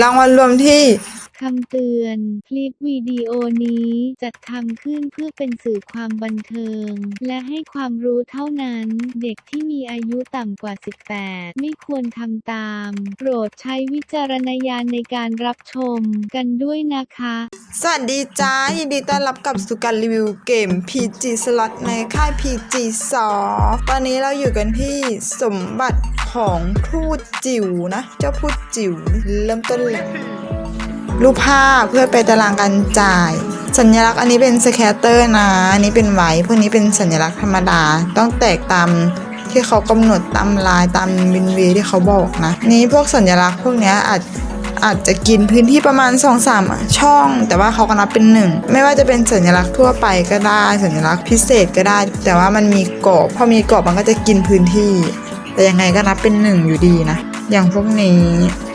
รางวัลรวมที่คำเตือน คลิปวิดีโอนี้จัดทำขึ้นเพื่อเป็นสื่อความบันเทิง และให้ความรู้เท่านั้น เด็กที่มีอายุต่ำกว่า 18 ไม่ควรทำตาม โปรดใช้วิจารณญาณในการรับชมกันด้วยนะคะ สวัสดีจ้ายินดีต้อนรับกลับสู่การรีวิวเกม PG Slot ในค่าย PG 2ตอนนี้เราอยู่กันที่สมบัติ ของทูตจิ๋วนะ เจ้าพูดจิ๋วเริ่มต้นเลยรูปภาพเพื่อไปตารางการจ่าย สัญลักษณ์อันนี้เป็นสแคตเตอร์นะ อันนี้เป็นไว้พวกนี้เป็นสัญลักษณ์ธรรมดา ต้องแตกตามที่เขากำหนดตามลายตามบินเวที่เขาบอกนะ นี้พวกสัญลักษณ์พวกนี้อาจอาจจะกินพื้นที่ประมาณ2อสามช่อง แต่ว่าเขาก็นับเป็นหนึ่งไม่ว่าจะเป็นสัญลักษณ์ทั่วไปก็ได้ สัญลักษณ์พิเศษก็ได้ แต่ว่ามันมีกรอบพอมีกรอบมันก็จะกินพื้นที่ แต่ยังไงก็นับเป็นหนึ่งอยู่ดีนะ อย่างพวกนี้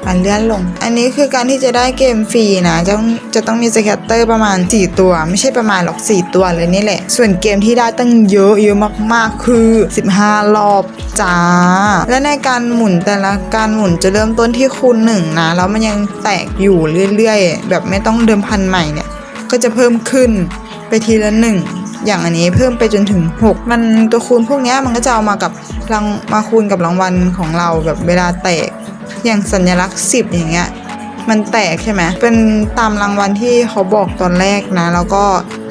มันเลื่อนลง อันนี้คือการที่จะได้เกมฟรีนะจะต้องจะต้องมีสแคตเตอร์ประมาณ 4 ตัว ไม่ใช่ประมาณหรอก 4 ตัวเลยนี่แหละ ส่วนเกมที่ได้ตั้งเยอะเยอะมากๆ คือ 15 รอบจ้า และในการหมุนแต่ละการหมุนจะเริ่มต้นที่คูณหนึ่งนะ แล้วมันยังแตกอยู่เรื่อยๆ แบบไม่ต้องเดิมพันใหม่เนี่ย ก็จะเพิ่มขึ้นไปทีละหนึ่ง อย่างอันนี้เพิ่มไปจนถึง 6 มันตัวคูณพวกนี้มันก็จะเอามากับรางมาคูณกับรางวัลของเราแบบเวลาแตก อย่างสัญลักษณ์ 10 อย่างเงี้ยมันแตกใช่ไหมเป็นตามรางวัลที่เขาบอกตอนแรกนะ แล้วก็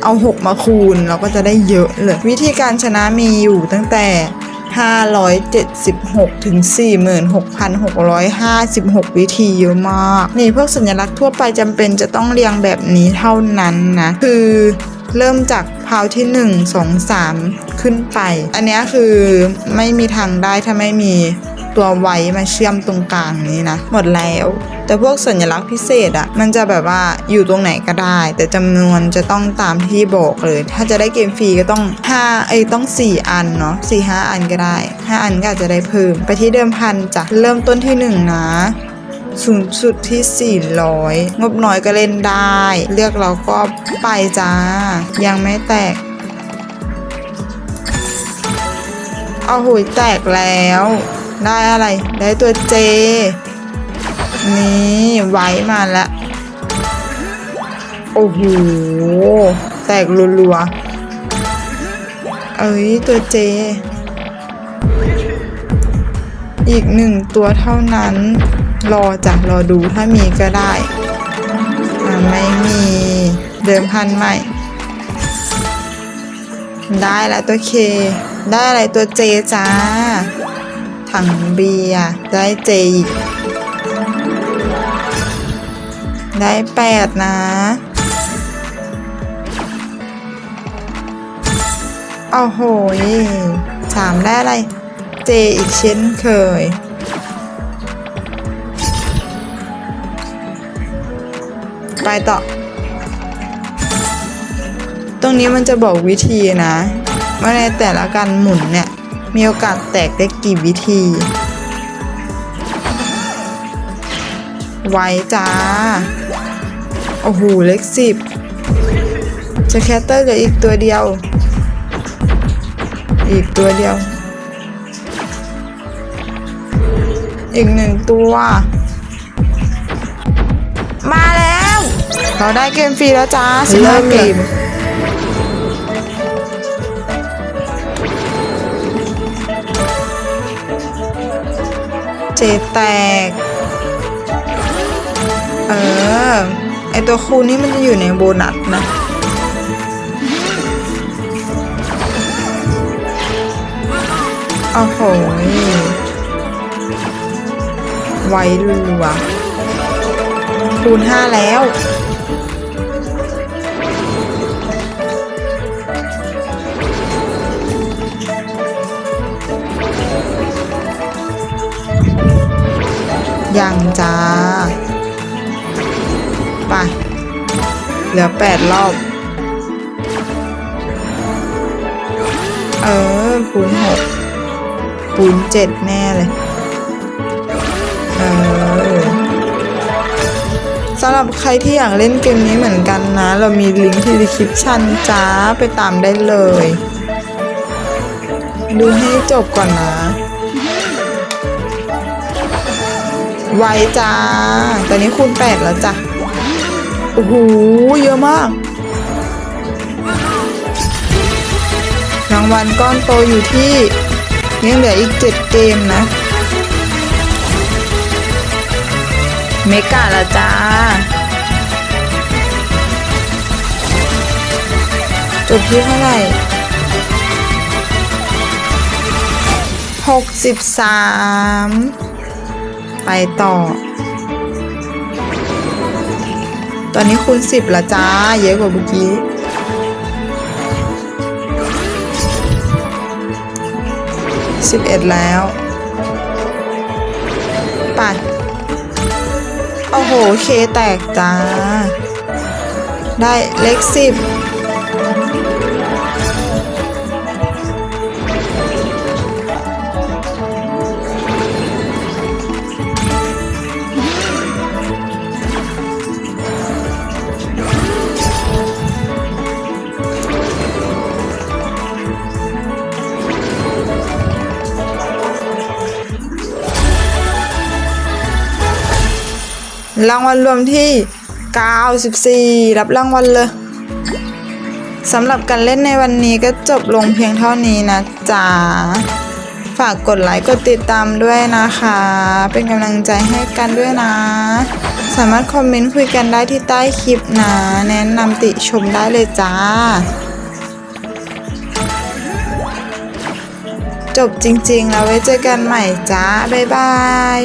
เอา 6 มาคูณเราก็จะได้เยอะเลย วิธีการชนะมีอยู่ตั้งแต่ 576 ถึง 46,656 วิธีเยอะมาก นี่พวกสัญลักษณ์ทั่วไปจำเป็นจะต้องเรียงแบบนี้เท่านั้นนะ คือเริ่มจาก พาวที่ 1 2 3 ขึ้นไป อันนี้คือไม่มีทางได้ถ้าไม่มีตัวไว้มาเชื่อมตรงกลางนี้นะ หมดแล้ว แต่พวกสัญลักษณ์พิเศษอะ่ะมันจะแบบว่าอยู่ตรงไหนก็ได้ แต่จำนวนจะต้องตามที่บอกเลย ถ้าจะได้เกมฟรีก็ต้อง5เอ้ต้อง 4 อันเนาะ4 5 อันก็ได้ 5 อันก็อาจจะได้เพิ่ม ไปที่เดิมพันจ้ะเริ่มต้นที่ 1 นะ สูงสุดที่ 400 งบน้อยก็เล่นได้ เลือกเราก็ไปจ้า ยังไม่แตกเอาหุยแตกแล้ว ได้อะไร ได้ตัวเจ นี่ไว้มาแล้วโอ้โห แตกรัวๆ เอ้ย ตัวเจ อีกหนึ่งตัวเท่านั้น รอจ้ะรอดูถ้ามีก็ได้ไม่มีเดิมพันใหม่ ได้แล้วตัวเค ได้อะไรตัวเจจ้า ถังเบียร์ได้เจอีกได้แปดนะ โอ้โหยสามได้อะไร เจอีกเช่นเคย ไปต่อ ตรงนี้มันจะบอกวิธีนะว่าในแต่ละการหมุนเนี่ย มีโอกาสแตกได้กี่วิธี ไว้จ้า โอ้โห เลขสิบสแคตเตอร์เหลืออีกตัวเดียว อีกตัวเดียว อีกหนึ่งตัว มาแล้ว เราได้เกมฟรีแล้วจ้าสิบห้าเกมเจแตก เออ ไอตัวคูณนี่มันจะอยู่ในโบนัสนะโอ้โหไวรัวๆ คูณห้าแล้ว ยังจ้า ไป เหลือแปดรอบ เออ คูณหกคูณเจ็ดแน่เลย เออำหรับใครที่อยากเล่นเกมนี้เหมือนกันนะ เรามีลิงก์ที่ดีคริปชันจ้าไปตามได้เลย ดูให้จบก่อนนะ ไวจ้า ตอนนี้คูณแปดแล้วจ้ะ โอ้โห เยอะมาก รางวัลก้อนโตอยู่ที่ยังเหลืออีกเจ็ดเกมนะ เมกาละจ้าจบที่เท่าไหร่หกสิบสามไปต่อ ตอนนี้คูณสิบละจ้า เยอะกว่าเมื่อกี้สิบเอ็ดแล้ว ไป อ้โห เคแตกจ้า ได้เลขสิบ รางวัลรวมที่ 94 รับรางวัลเลยสำหรับการเล่นในวันนี้ก็จบลงเพียงเท่านี้นะจ๊ะ ฝากกดไลค์กดติดตามด้วยนะคะ เป็นกำลังใจให้กันด้วยนะ สามารถคอมเมนต์คุยกันได้ที่ใต้คลิปนะ แนะนำติชมได้เลยจ้า จบจริงๆ แล้วไว้เจอกันใหม่จ้า บ๊ายบาย